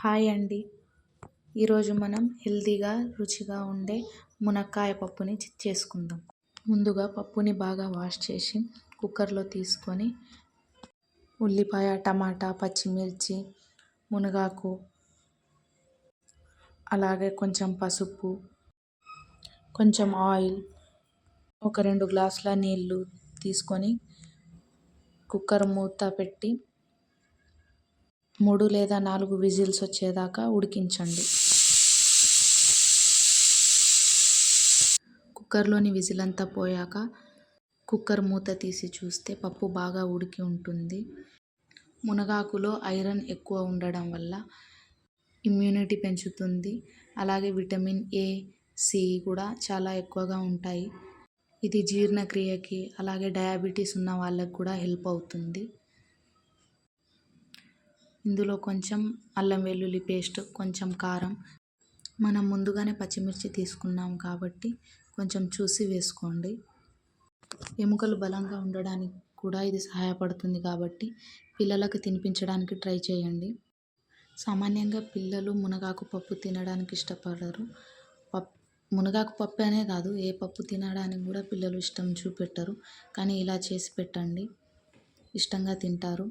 Hi అండి. ఈరోజు మనం హెల్తీగా రుచిగా ఉండే మునక్కాయ పప్పుని చేసుకుందాం. ముందుగా పప్పుని బాగా వాష్ చేసి కుక్కర్లో తీసుకొని ఉల్లిపాయ టమాటా పచ్చిమిర్చి మునగాకు అలాగే కొంచెం పసుపు కొంచెం ఆయిల్ ఒక రెండు గ్లాసుల నీళ్ళు తీసుకొని కుక్కర్ మూత పెట్టి మూడు లేదా నాలుగు విజిల్స్ వచ్చేదాకా ఉడికించండి. కుక్కర్లోని విజిల్ అంతా పోయాక కుక్కర్ మూత తీసి చూస్తే పప్పు బాగా ఉడికి ఉంటుంది. మునగాకులో ఐరన్ ఎక్కువ ఉండడం వల్ల ఇమ్యూనిటీ పెంచుతుంది. అలాగే విటమిన్ ఏ సి కూడా చాలా ఎక్కువగా ఉంటాయి. ఇది జీర్ణక్రియకి అలాగే డయాబెటీస్ ఉన్న వాళ్ళకి కూడా హెల్ప్ అవుతుంది. ఇందులో కొంచెం అల్లం వెల్లుల్లి పేస్ట్ కొంచెం కారం. మనం ముందుగానే పచ్చిమిర్చి తీసుకున్నాం కాబట్టి కొంచెం చూసి వేసుకోండి. ఎముకలు బలంగా ఉండడానికి కూడా ఇది సహాయపడుతుంది కాబట్టి పిల్లలకు తినిపించడానికి ట్రై చేయండి. సామాన్యంగా పిల్లలు మునగాకు పప్పు తినడానికి ఇష్టపడరు. పప్ మునగాకు పప్పు అనే కాదు ఏ పప్పు తినడానికి కూడా పిల్లలు ఇష్టం చూపెట్టరు. కానీ ఇలా చేసి పెట్టండి. ఇష్టంగా తింటారు.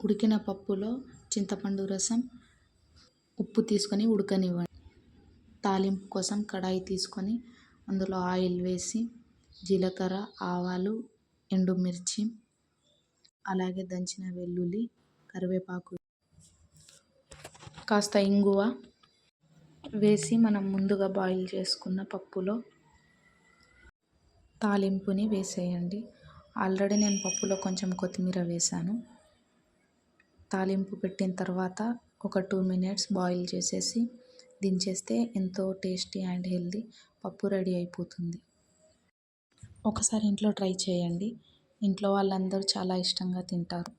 ఉడికిన పప్పులో చింతపండు రసం ఉప్పు తీసుకొని ఉడకనివ్వండి. తాలింపు కోసం కడాయి తీసుకొని అందులో ఆయిల్ వేసి జీలకర్ర ఆవాలు ఎండుమిర్చి అలాగే దంచిన వెల్లుల్లి కరివేపాకు కాస్త ఇంగువ వేసి మనం ముందుగా బాయిల్ చేసుకున్న పప్పులో తాలింపుని వేసేయండి. ఆల్రెడీ నేను పప్పులో కొంచెం కొత్తిమీర వేసాను తాలింపు పెట్టిన తర్వాత ఒక టూ మినిట్స్ బాయిల్ చేసేసి దించేస్తే ఎంతో టేస్టీ అండ్ హెల్దీ పప్పు రెడీ అయిపోతుంది. ఒకసారి ఇంట్లో ట్రై చేయండి. ఇంట్లో వాళ్ళందరూ చాలా ఇష్టంగా తింటారు.